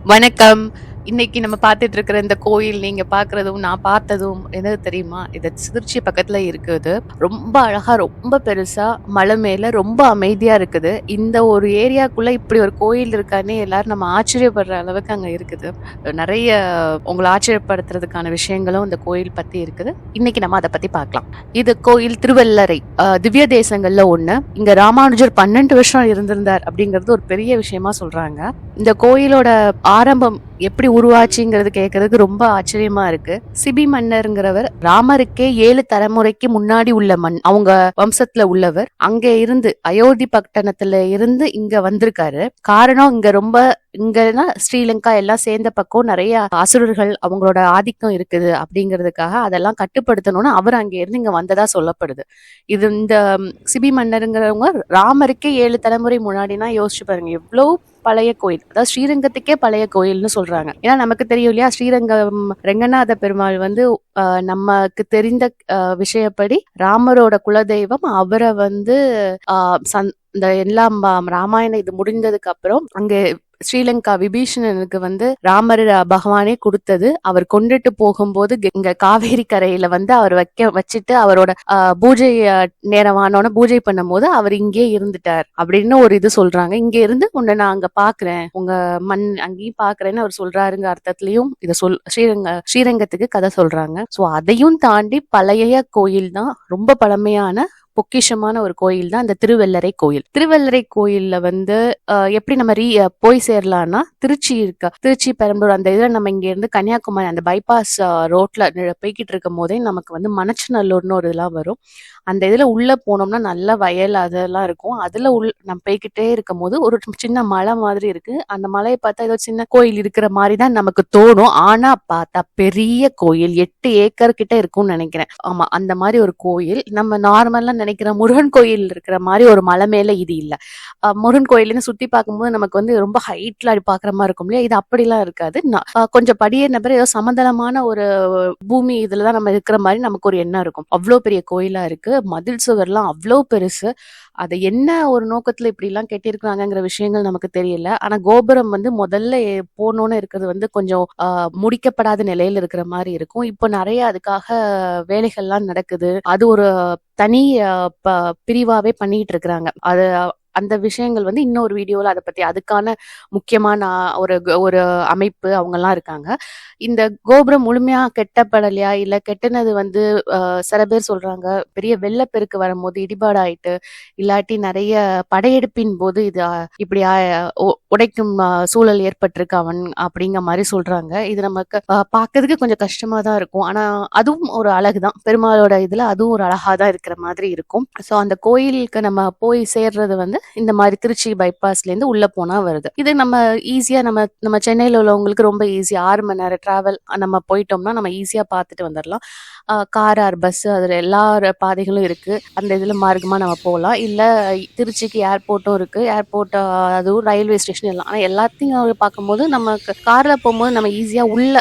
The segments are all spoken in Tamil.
வணக்கம். இன்னைக்கு நம்ம பார்த்துட்டு இருக்கிற இந்த கோயில் நீங்க பார்க்கறதும் நான் பார்த்ததும் என்னது தெரியுமா? இது சிதிர்ச்சி பக்கத்துல இருக்குது. ரொம்ப அழகா ரொம்ப பெருசா மலை மேல ரொம்ப அமைதியா இருக்குது. இந்த ஒரு ஏரியாக்குள்ள இப்படி ஒரு கோயில் இருக்கானே எல்லாரும் நம்ம ஆச்சரியப்படுற அளவுக்கு அங்க இருக்குது. நிறைய உங்களை ஆச்சரியப்படுத்துறதுக்கான விஷயங்களும் இந்த கோயில் பத்தி இருக்குது. இன்னைக்கு நம்ம அதை பத்தி பார்க்கலாம். இது கோயில் திருவல்லரை திவ்ய தேசங்கள்ல ஒண்ணு. இங்க ராமானுஜர் பன்னெண்டு வருஷம் இருந்திருந்தார் அப்படிங்கிறது ஒரு பெரிய விஷயமா சொல்றாங்க. இந்த கோயிலோட ஆரம்பம் எப்படி உருவாச்சுங்கிறது கேட்கறதுக்கு ரொம்ப ஆச்சரியமா இருக்கு. சிபி மன்னருங்கிறவர் ராமருக்கே ஏழு தலைமுறைக்கு முன்னாடி உள்ள மண் அவங்க வம்சத்துல உள்ளவர். அங்க இருந்து அயோத்தி பட்டணத்துல இருந்து இங்க வந்திருக்காரு. காரணம் இங்க ரொம்ப இங்கன்னா ஸ்ரீலங்கா எல்லாம் சேர்ந்த பக்கம் நிறைய அசுரர்கள் அவங்களோட ஆதிக்கம் இருக்குது அப்படிங்கிறதுக்காக அதெல்லாம் கட்டுப்படுத்தணும்னு அவர் அங்க இருந்து இங்க வந்ததா சொல்லப்படுது. இது இந்த சிபி மன்னருங்கிறவங்க ராமருக்கே ஏழு தலைமுறை முன்னாடினா யோசிச்சு பாருங்க எவ்வளவு பழைய கோயில். அதாவது ஸ்ரீரங்கத்துக்கே பழைய கோயில்னு சொல்றாங்க. ஏன்னா நமக்கு தெரியும் இல்லையா? ஸ்ரீரங்கம் ரெங்கநாத பெருமாள் வந்து ஆஹ், நமக்கு தெரிந்த விஷயப்படி ராமரோட குலதெய்வம் அவரை வந்து ஆஹ், சந்- இந்த எல்லாம் ராமாயணம் இது முடிந்ததுக்கு அப்புறம் அங்கே ஸ்ரீலங்கா விபீஷணனுக்கு வந்து ராமர் பகவானே கொடுத்தது. அவர் கொண்டுட்டு போகும்போது இங்க காவேரி கரையில வந்து அவர் வைக்க வச்சுட்டு அவரோட பூஜை ஆஹ், நேரமானோட பூஜை பண்ணும்போது அவர் இங்கே இருந்துட்டார் அப்படின்னு ஒரு இது சொல்றாங்க. இங்க இருந்து உன்னை நான் அங்க பாக்குறேன். உங்க மண் அங்கேயும் பாக்குறேன்னு அவர் சொல்றாருங்க அர்த்தத்திலயும் இதை சொல் ஸ்ரீரங்க ஸ்ரீரங்கத்துக்கு கதை சொல்றாங்க. சோ அதையும் தாண்டி பழைய கோயில் தான் ரொம்ப பழமையான பொக்கிஷமான ஒரு கோயில் தான் இந்த திருவெல்லரை கோயில். திருவெல்லரை கோயில்ல வந்து எப்படி நம்ம ரீ போய் சேரலாம்னா திருச்சி இருக்க திருச்சி பெரம்பலூர் அந்த இதில் நம்ம இங்க இருந்து கன்னியாகுமரி அந்த பைபாஸ் ரோட்ல போய்கிட்டு இருக்கும் போதே நமக்கு வந்து மணச்சநல்லூர்னு ஒரு இதெல்லாம் வரும். அந்த இதில் உள்ள போனோம்னா நல்ல வயல் அதெல்லாம் இருக்கும். அதுல உள் நம்ம போய்கிட்டே இருக்கும் போது ஒரு சின்ன மலை மாதிரி இருக்கு. அந்த மலையை பார்த்தா ஏதோ சின்ன கோயில் இருக்கிற மாதிரி தான் நமக்கு தோணும். ஆனா பார்த்தா பெரிய கோயில் எட்டு ஏக்கர் கிட்ட இருக்கும்னு நினைக்கிறேன். ஆமா அந்த மாதிரி ஒரு கோயில். நம்ம நார்மலா நினைக்கிற முருகன் கோயில் இருக்கிற மாதிரி ஒரு மலை மேல இது இல்ல. முருகன் கோயில்னு சுத்தி பார்க்கும்போது நமக்கு வந்து ரொம்ப ஹைட்ல பாக்குற மாதிரி இருக்கும் இல்லையா? இது அப்படிலாம் இருக்காது. கொஞ்சம் படியேறின பிறகு ஏதோ சமதளமான ஒரு பூமி இதுலதான் நம்ம இருக்கிற மாதிரி நமக்கு ஒரு எண்ணம் இருக்கும். அவ்வளோ பெரிய கோயிலா இருக்கு. மதில் சுவர்லாம் அவ்வளோ பெருசு. அதை என்ன ஒரு நோக்கத்துல இப்படி எல்லாம் விஷயங்கள் நமக்கு தெரியல. ஆனா கோபுரம் வந்து முதல்ல போனோன்னு இருக்கிறது வந்து கொஞ்சம் முடிக்கப்படாத நிலையில இருக்கிற மாதிரி இருக்கும். இப்போ நிறைய அதுக்காக வேலைகள்லாம் நடக்குது. அது ஒரு தனி ப- பிரிவாவே பண்ணிட்டு இருக்கிறாங்க. அது அந்த விஷயங்கள் வந்து இன்னொரு வீடியோவில் அதை பற்றி அதுக்கான முக்கியமான ஒரு ஒரு அமைப்பு அவங்கெல்லாம் இருக்காங்க. இந்த கோபுரம் முழுமையாக கெட்டப்படலையா? இல்லை கெட்டினது வந்து சில பேர் சொல்கிறாங்க பெரிய வெள்ளப்பெருக்கு வரும்போது இடிபாடாயிட்டு இல்லாட்டி நிறைய படையெடுப்பின் போது இது இப்படியா இப்படி உ- உடைக்கும் சூழல் ஏற்பட்டிருக்கு அவன் அப்படிங்கிற மாதிரி சொல்கிறாங்க இது நமக்கு பார்க்கறதுக்கு கொஞ்சம் கஷ்டமாக தான் இருக்கும். ஆனால் அதுவும் ஒரு அழகு தான் பெருமாளோட இதில் அதுவும் ஒரு அழகாக தான் இருக்கிற மாதிரி இருக்கும். ஸோ அந்த கோயிலுக்கு நம்ம போய் சேர்றது வந்து இந்த மாதிரி திருச்சி பைபாஸ்லேருந்து உள்ளே போனால் வருது. இது நம்ம ஈஸியாக நம்ம நம்ம சென்னையில் உள்ளவங்களுக்கு ரொம்ப ஈஸி ஆறு மணி நேரம் ட்ராவல் நம்ம போயிட்டோம்னா நம்ம ஈஸியாக பார்த்துட்டு வந்துடலாம் கார் ஆர் பஸ் அதில் எல்லா பாதைகளும் இருக்குது அந்த இதில் மார்க்கமாக நம்ம போகலாம் இல்லை திருச்சிக்கு ஏர்போர்ட்டும் இருக்குது ஏர்போர்ட் அதுவும் ரயில்வே ஸ்டேஷன் எல்லாம். ஆனால் எல்லாத்தையும் பார்க்கும்போது நம்ம காரில் போகும்போது நம்ம ஈஸியாக உள்ள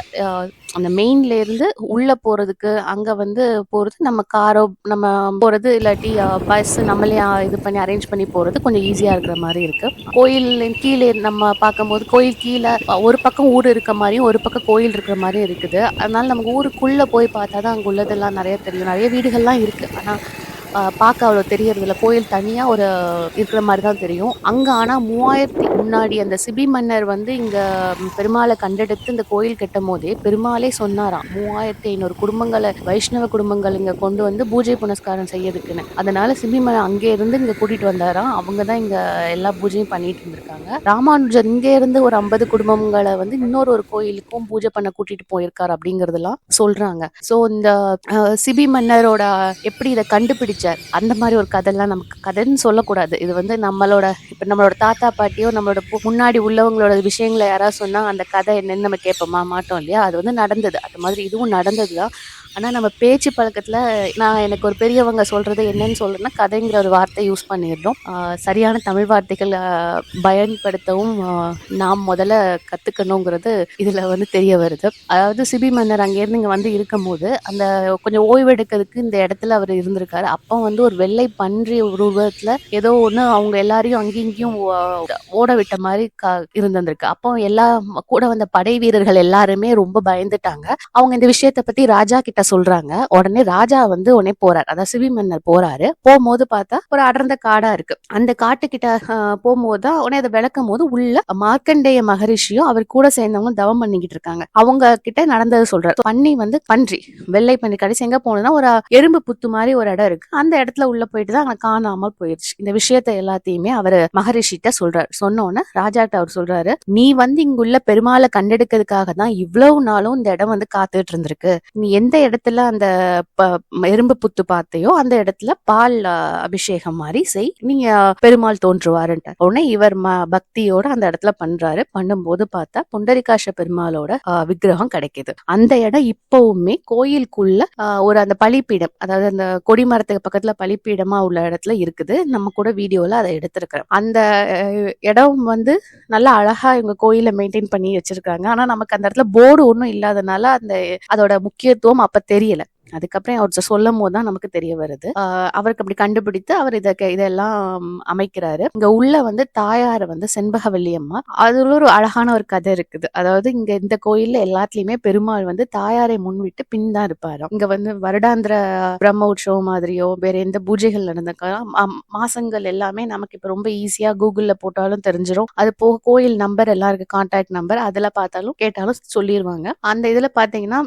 அந்த மெயின்ல இருந்து உள்ள போறதுக்கு அங்க வந்து போறது நம்ம காரோ நம்ம போறது இல்லாட்டி பஸ் நம்மளே இது பண்ணி அரேஞ்ச் பண்ணி போறது கொஞ்சம் ஈஸியா இருக்கிற மாதிரி இருக்கு. கோயில் கீழே நம்ம பார்க்கும்போது கோயில் கீழே ஒரு பக்கம் ஊர் இருக்க மாதிரியும் ஒரு பக்கம் கோயில் இருக்கிற மாதிரியும் இருக்குது. அதனால நமக்கு ஊருக்குள்ள போய் பார்த்தா தான் அங்க உள்ளதெல்லாம் நிறைய தெரியும். நிறைய வீடுகள்லாம் இருக்கு. ஆனா பார்க்க அவ்வளோ தெரியறதில்ல. கோயில் தனியாக ஒரு இருக்கிற மாதிரி தான் தெரியும். அங்கே ஆனால் மூவாயிரத்தி முன்னாடி அந்த சிபி மன்னர் வந்து இங்கே பெருமாளை கண்டெடுத்து இந்த கோயில் கட்டும் போதே பெருமாளே சொன்னாராம் மூவாயிரத்தி ஐநூறு குடும்பங்களை வைஷ்ணவ குடும்பங்கள் இங்கே கொண்டு வந்து பூஜை புனஸ்காரம் செய்யறதுக்குன்னு. அதனால சிபி மன்னர் அங்கே இருந்து இங்கே கூட்டிகிட்டு வந்தாராம். அவங்க தான் இங்கே எல்லா பூஜையும் பண்ணிட்டு இருந்திருக்காங்க. ராமானுஜர் இங்கேருந்து ஒரு ஐம்பது குடும்பங்களை வந்து இன்னொரு ஒரு கோயிலுக்கும் பூஜை பண்ண கூட்டிட்டு போயிருக்காரு அப்படிங்கறதெல்லாம் சொல்றாங்க. ஸோ இந்த சிபி மன்னரோட எப்படி இதை கண்டுபிடிச்சார் அந்த மாதிரி ஒரு கதைலாம் நமக்கு கதைன்னு சொல்லக்கூடாது. இது வந்து நம்மளோட இப்போ நம்மளோட தாத்தா பாட்டியோ நம்மளோட முன்னாடி உள்ளவங்களோட விஷயங்களை யாராவது சொன்னால் அந்த கதை என்னன்னு நம்ம கேட்போமா மாட்டோம் இல்லையா? அது வந்து நடந்தது. அது மாதிரி இதுவும் நடந்தது தான் ஆனால் நம்ம பேச்சு பழக்கத்தில் நான் எனக்கு ஒரு பெரியவங்க சொல்கிறது என்னன்னு சொல்கிறேன்னா கதைங்கிற ஒரு வார்த்தை யூஸ் பண்ணிடுறோம் சரியான தமிழ் வார்த்தைகளை பயன்படுத்தவும் நாம் முதல்ல கற்றுக்கணுங்கிறது இதில் வந்து தெரிய வருது. அதாவது சிபி மன்னர் அங்கேருந்து இங்கே வந்து இருக்கும்போது அந்த கொஞ்சம் ஓய்வெடுக்கிறதுக்கு இந்த இடத்துல அவர் இருந்திருக்காரு. அப்போ வந்து ஒரு வெள்ளை பன்றி உருவத்தில் ஏதோ ஒன்று அவங்க எல்லாரையும் அங்கேயும் இங்கேயும் ஓ- ஓட விட்ட மாதிரி க- இருந்திருக்கு அப்போ எல்லா கூட வந்த படை வீரர்கள் எல்லாருமே ரொம்ப பயந்துட்டாங்க. அவங்க இந்த விஷயத்தை பற்றி ராஜா கிட்ட சொல்றாங்க. உடனே ராஜா வந்து உடனே போறாரு. அதாவது சிவி மன்னர் போறாரு. போகும்போது பார்த்தா ஒரு அடர்ந்த காடா இருக்கு. அந்த காட்டுக்கிட்ட போகும்போது தான் உடனே அதை விளக்கும் போது உள்ள மார்க்கண்டேய மகரிஷியும் அவர் கூட சேர்ந்தவங்க தவம் பண்ணிக்கிட்டு இருக்காங்க. அவங்க கிட்ட நடந்தது சொல்றாரு. பன்னி வந்து பன்றி வெள்ளை பன்றி கடைசி எங்க போனதுன்னா ஒரு எறும்பு புத்து மாதிரி ஒரு இடம் இருக்கு. அந்த இடத்துல உள்ள போயிட்டு தான் அங்க காணாமல் போயிடுச்சு இந்த விஷயத்த எல்லாத்தையுமே அவர் மகரிஷிட்ட சொல்றாரு. சொன்ன உடனே ராஜாட்ட அவர் சொல்றாரு நீ வந்து இங்குள்ள பெருமாளை கண்டெடுக்கிறதுக்காக தான் இவ்வளவு நாளும் இந்த இடம் வந்து காத்துட்டு இருந்திருக்கு. நீ எந்த இடத்துல அந்த ப- எறும்பு புத்து பார்த்தையோ அந்த இடத்துல பால் அபிஷேகம் மாதிரி செய். நீங்க பெருமாள் தோன்றுவாருன்ட்டு உடனே இவர் ம பக்தியோட அந்த இடத்துல பண்றாரு. பண்ணும்போது பார்த்தா புண்டரிகாஷ பெருமாளோட விக்கிரகம் கிடைக்குது. அந்த இடம் இப்பவுமே கோயிலுக்குள்ள ஒரு அந்த பலிப்பீடம் அதாவது அந்த கொடிமரத்துக்கு பக்கத்துல பலிப்பீடமா உள்ள இடத்துல இருக்குது. நம்ம கூட வீடியோல அதை எடுத்திருக்கிறோம். அந்த இடம் வந்து நல்லா அழகா இவங்க கோயில மெயின்டைன் பண்ணி வச்சிருக்காங்க. ஆனா நமக்கு அந்த இடத்துல போர்டு ஒன்றும் இல்லாதனால அந்த அதோட முக்கியத்துவம் அப்ப தெரியல. அதுக்கப்புறம் அவர் சொல்லும் போது தான் நமக்கு தெரிய வருது. அவருக்கு அப்படி கண்டுபிடித்து அவர் இதை இதெல்லாம் அமைக்கிறாரு. இங்க உள்ள வந்து தாயார் வந்து செண்பகவல்லி அம்மா அதுல ஒரு அழகான ஒரு கதை இருக்குது. அதாவது இங்க இந்த கோயில்ல எல்லாத்துலயுமே பெருமாள் வந்து தாயாரை முன்விட்டு பின் தான் இருப்பாரு இங்க வந்து வருடாந்திர பிரம்ம உற்சவம் மாதிரியோ வேற எந்த பூஜைகள் நடந்தாலும் மாசங்கள் எல்லாமே நமக்கு இப்ப ரொம்ப ஈஸியா கூகுள்ல போட்டாலும் தெரிஞ்சிடும் அது போக கோயில் நம்பர் எல்லாம் இருக்கு கான்டாக்ட் நம்பர் அதுல பார்த்தாலும் கேட்டாலும் சொல்லிடுவாங்க அந்த இதுல பாத்தீங்கன்னா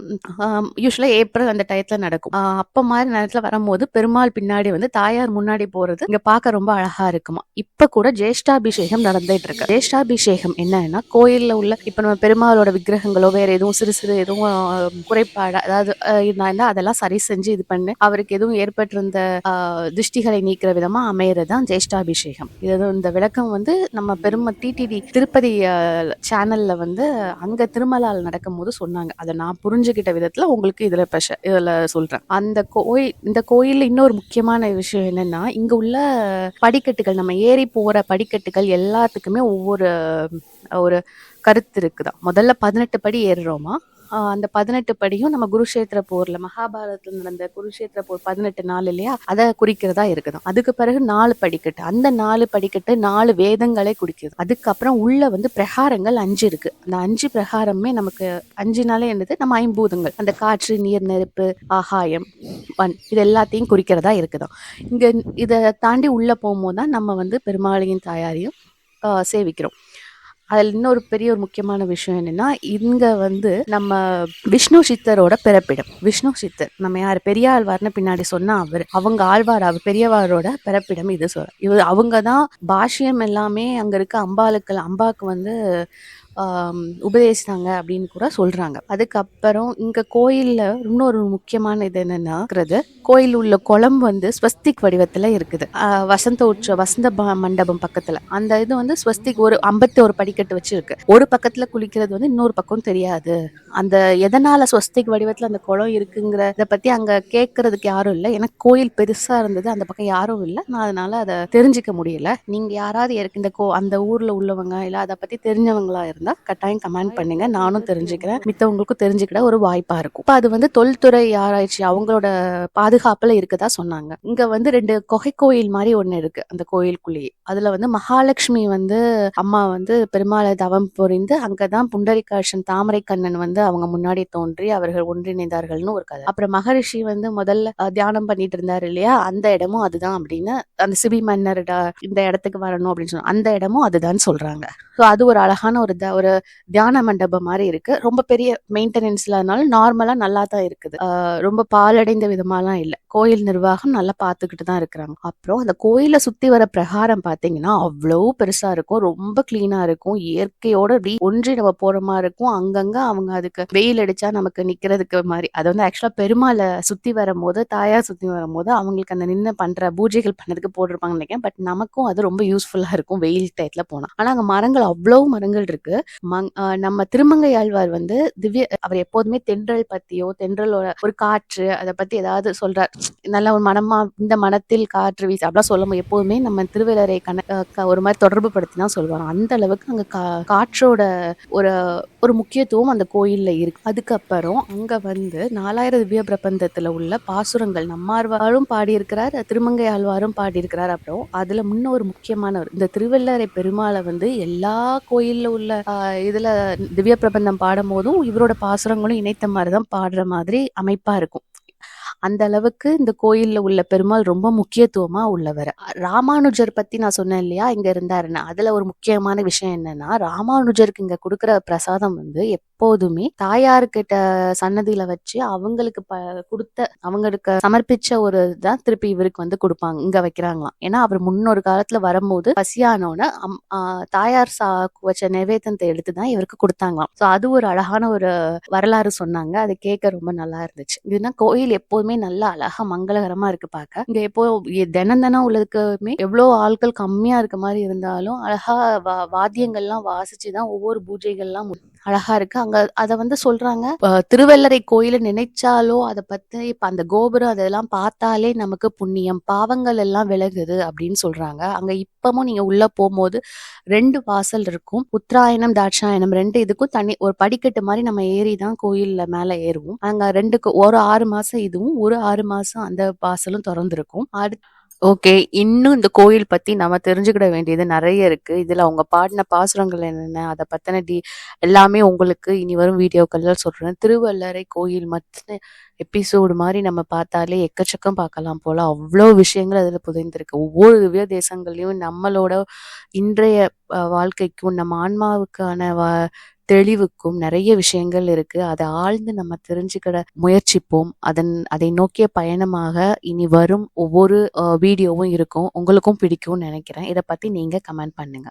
யூஸ்வலா ஏப்ரல் அந்த டயத்துல நடக்கும். அப்ப மாதிரி நேரத்துல வரும்போது பெருமாள் பின்னாடி வந்து தாயார் முன்னாடி போறது இங்க பார்க்க ரொம்ப அழகா இருக்குமா. இப்ப கூட ஜேஷ்டாபிஷேகம் நடந்துட்டு இருக்கு. ஜேஷ்டாபிஷேகம் என்னன்னா கோயில்ல உள்ள இப்ப நம்ம பெருமாளோட விக்கிரகங்களோ வேற எதுவும் சிறு சிறு எதுவும் ஆஹ், குறைபாடு அதாவது இருந்தா அதெல்லாம் சரி செஞ்சு இது பண்ணு. அவருக்கு எதுவும் ஏற்பட்டிருந்த திருஷ்டிகளை நீக்கிற விதமா அமையறதுதான் ஜேஷ்டாபிஷேகம். இது இந்த விளக்கம் வந்து நம்ம பெருமை டிடிடி திருப்பதி சேனல்ல வந்து அங்க திருமலால் நடக்கும் போது சொன்னாங்க. அதை நான் புரிஞ்சுக்கிட்ட விதத்துல உங்களுக்கு இதுல பெஷ இதுல சொல்றேன். அந்த கோயில் இந்த கோயில்ல இன்னொரு முக்கியமான விஷயம் என்னன்னா இங்க உள்ள படிக்கட்டுகள் நம்ம ஏறி போற படிக்கட்டுகள் எல்லாத்துக்குமே ஒவ்வொரு ஒரு கருத்து இருக்குதான். முதல்ல பதினெட்டு படி ஏறுறோமா? அந்த பதினெட்டு படியும் நம்ம குருஷேத்திர போர்ல மகாபாரதத்துல நடந்த குருஷேத்திர போர் பதினெட்டு நாள் இல்லையா? அதை குறிக்கிறதா இருக்குதான் அதுக்கு பிறகு நாலு படிக்கட்டு. அந்த நாலு படிக்கட்டு நாலு வேதங்களே குறிக்குது. அதுக்கப்புறம் உள்ள வந்து பிரகாரங்கள் அஞ்சு இருக்கு. அந்த அஞ்சு பிரகாரமே நமக்கு அஞ்சு நாளே என்னது? நம்ம ஐம்பூதங்கள். அந்த காற்று நீர் நெருப்பு ஆகாயம் மண் இது எல்லாத்தையும் குறிக்கிறதா இருக்குதான் இங்க இதை தாண்டி உள்ள போகும்போது தான் நம்ம வந்து பெருமாளையும் தாயாரையும் சேவிக்கிறோம். அதில் இன்னொரு பெரிய ஒரு முக்கியமான விஷயம் என்னென்னா இங்கே வந்து நம்ம விஷ்ணு சித்தரோட பிறப்பிடம். விஷ்ணு சித்தர் நம்ம யார்? பெரிய ஆழ்வார்னு பின்னாடி சொன்னா அவர். அவங்க ஆழ்வார் அவர் பெரியவாரோட பிறப்பிடம் இது சொல்ல இவர் அவங்க தான் பாஷ்யம் எல்லாமே அங்கே இருக்க அம்பாளுக்கு அம்பாக்கு வந்து உபதேசித்தாங்க அப்படின்னு கூட சொல்றாங்க. அதுக்கப்புறம் இங்க கோயில்ல இன்னொரு முக்கியமான இது என்னன்னா கோயில் உள்ள குளம் வந்து ஸ்வஸ்திக் வடிவத்துல இருக்குது. வசந்த உற்சவ வசந்த மண்டபம் பக்கத்துல. அந்த இது வந்து ஸ்வஸ்திக் ஒரு ஐம்பத்தி ஒரு படிக்கட்டு வச்சுருக்கு. ஒரு பக்கத்துல குளிக்கிறது வந்து இன்னொரு பக்கம் தெரியாது. அந்த எதனால ஸ்வஸ்திக் வடிவத்துல அந்த குளம் இருக்குங்கிறத பத்தி அங்க கேட்கறதுக்கு யாரும் இல்லை. எனக்கு கோயில் பெருசா இருந்தது அந்த பக்கம் யாரும் இல்லை. நான் அதனால அதை தெரிஞ்சுக்க முடியல. நீங்க யாராவது இந்த கோ அந்த ஊர்ல உள்ளவங்க இல்ல அதை பத்தி தெரிஞ்சவங்களா இருந்தா கட்டாயம் கமெண்ட் பண்ணுங்க. நானும் தெரிஞ்சுக்கிறேன். மித்தவங்களுக்கும் தெரிஞ்சுக்கிட ஒரு வாய்ப்பா இருக்கும். இப்ப அது வந்து தொல்துறை ஆராய்ச்சி அவங்களோட பாதுகாப்புல இருக்கதா சொன்னாங்க. இங்க வந்து ரெண்டு கொகை கோயில் மாதிரி ஒண்ணு இருக்கு அந்த கோயிலுக்குள்ளேயே. அதுல வந்து மகாலட்சுமி வந்து அம்மா வந்து பெருமாளை தவம் புரிந்து அங்கதான் புண்டரிகாஷன் தாமரை கண்ணன் வந்து அவங்க முன்னாடி தோன்றி அவர்கள் ஒன்றிணைந்தார்கள்னு ஒரு கதை. அப்புறம் மகரிஷி வந்து முதல்ல தியானம் பண்ணிட்டு இருந்தாரு இல்லையா? அந்த இடமும் அதுதான் அப்படின்னு அந்த சிபி மன்னர்ட இந்த இடத்துக்கு வரணும் அப்படின்னு சொன்னா அந்த இடமும் அதுதான் சொல்றாங்க. ஸோ அது ஒரு அழகான ஒரு த- ஒரு தியான மண்டபம் மாதிரி இருக்கு. ரொம்ப பெரிய மெயின்டெனன்ஸ்ல இருந்தாலும் நார்மலா நல்லா தான் இருக்குது. ரொம்ப பாலடைந்த விதமாலாம் இல்லை. கோயில் நிர்வாகம் நல்லா பார்த்துக்கிட்டு தான் இருக்கிறாங்க. அப்புறம் அந்த கோயிலை சுத்தி வர பிரகாரம் பாத்தீங்கன்னா அவ்வளோ பெருசா இருக்கும். ரொம்ப கிளீனா இருக்கும். இயற்கையோட அப்படி ஒன்றி நம்ம போற மாதிரி இருக்கும். அங்கங்க அவங்க அதுக்கு வெயில் அடிச்சா நமக்கு நிக்கிறதுக்கு மாதிரி. அது வந்து ஆக்சுவலா பெருமாளை சுத்தி வரும்போது தாயார் சுத்தி வரும்போது அவங்களுக்கு அந்த நின்று பண்ற பூஜைகள் பண்ணதுக்கு போட்டிருப்பாங்கன்னு நினைக்கிறேன். பட் நமக்கும் அது ரொம்ப யூஸ்ஃபுல்லா இருக்கும் வெயில் டயத்துல போனா. ஆனா அங்க மரங்கள் அவ்வளவு மரங்கள் இருக்கு. நம்ம திருமங்கை ஆழ்வார் வந்து திவ்ய அவர் எப்போதுமே தென்றல் பத்தியோ, தென்றலோட ஒரு காற்று அதை பத்தி ஏதாவது சொல்றார். நல்ல ஒரு மனமா இந்த மனத்தில் காற்று வீசு அப்படிலாம் சொல்லும் எப்போதுமே நம்ம திருவள்ளுவரை கண ஒரு மாதிரி தொடர்பு படுத்தி தான் சொல்லுவாங்க. அந்த அளவுக்கு அங்க கா காற்றோட ஒரு ஒரு முக்கியத்துவம் அந்த கோயில்ல இருக்கு. அதுக்கப்புறம் அங்க வந்து 4000 திவ்ய பிரபந்தத்துல உள்ள பாசுரங்கள் நம்மாழ்வாரும் பாடியிருக்கிறார், திருமங்கை ஆழ்வாரும் பாடியிருக்கிறார். அப்புறம் அதுல முன்ன ஒரு முக்கியமானவர் இந்த திருவள்ளரை பெருமாளை வந்து எல்லா கோயில்ல உள்ள இதுல திவ்ய பிரபந்தம் பாடும் போதும் இவரோட பாசுரங்களும் இணைத்த மாதிரி தான் பாடுற மாதிரி அமைப்பா இருக்கும். அந்த அளவுக்கு இந்த கோயில்ல உள்ள பெருமாள் ரொம்ப முக்கியத்துவமா உள்ளவர் ராமானுஜர் பத்தி நான் சொன்னேன் இல்லையா? இங்க இருந்தாருன்னு. அதுல ஒரு முக்கியமான விஷயம் என்னன்னா, ராமானுஜருக்கு இங்க குடுக்குற பிரசாதம் வந்து எப்போதுமே தாயார்கிட்ட சன்னதியில வச்சு அவங்களுக்கு ப கொடுத்த அவங்களுக்கு சமர்ப்பிச்ச ஒரு இதான் திருப்பி இவருக்கு வந்து கொடுப்பாங்க இங்க வைக்கிறாங்களாம். ஏன்னா, அவர் முன்னொரு காலத்துல வரும்போது பசியானோன்னு அம் தாயார் சா வச்ச நிவேதனத்தை எடுத்து தான் இவருக்கு கொடுத்தாங்களாம் ஸோ அது ஒரு அழகான ஒரு வரலாறு சொன்னாங்க. அது கேட்க ரொம்ப நல்லா இருந்துச்சு. இதுனா கோயில் எப்போதுமே நல்லா அழகா மங்களகரமா இருக்கு பார்க்க. இங்க எப்போ தினம் தினம் உள்ளதுக்குமே எவ்வளோ ஆட்கள் கம்மியா இருக்க மாதிரி இருந்தாலும், அழகா வா வாத்தியங்கள்லாம் வாசிச்சு தான் ஒவ்வொரு பூஜைகள்லாம் அழகா இருக்கு. அங்க அதை வந்து சொல்றாங்க, அ கோயில நினைச்சாலோ, அதை பத்தி இப்ப அந்த கோபுரம் அதெல்லாம் பார்த்தாலே நமக்கு புண்ணியம், பாவங்கள் எல்லாம் விலகுது அப்படின்னு சொல்றாங்க. அங்க இப்பமும் நீங்க உள்ள போகும்போது ரெண்டு வாசல் இருக்கும். உத்தராயணம், தாட்சாயணம் ரெண்டு இதுக்கும் தனி ஒரு படிக்கட்டு மாதிரி நம்ம ஏறி தான் கோயில்ல மேல ஏறுவோம். அங்க ரெண்டுக்கு ஒரு ஆறு மாசம் இதுவும், ஒரு ஆறு மாசம் அந்த வாசலும் திறந்திருக்கும் அடுத்து ஓகே. இன்னும் இந்த கோயில் பத்தி நம்ம தெரிஞ்சுக்கிட வேண்டியது நெறைய இருக்கு. இதுல அவங்க பாடின பாசுரங்கள் என்னென்ன, அத பத்தின டி எல்லாமே உங்களுக்கு இனி வரும் வீடியோக்கள்ல சொல்றேன். திருவள்ளரை கோயில் மத்தின எபிசோடு மாரி நம்ம பார்த்தாலே எக்கச்சக்கம் பார்க்கலாம் போல. அவ்ளோ விஷயங்கள் அதுல புதைந்திருக்கு. ஒவ்வொரு திவ்ய தேசங்கள்லயும் நம்மளோட இன்றைய அ வாழ்க்கைக்கும், நம்ம ஆன்மாவுக்கான வ தெளிவுக்கும் நிறைய விஷயங்கள் இருக்கு. அதை ஆழ்ந்து நம்ம தெரிஞ்சுக்கிட முயற்சிப்போம். அதன் அதை நோக்கிய பயணமாக இனி வரும் ஒவ்வொரு வீடியோவும் இருக்கும். உங்களுக்கும் பிடிக்கும்னு நினைக்கிறேன் இதை பத்தி நீங்க கமெண்ட் பண்ணுங்க.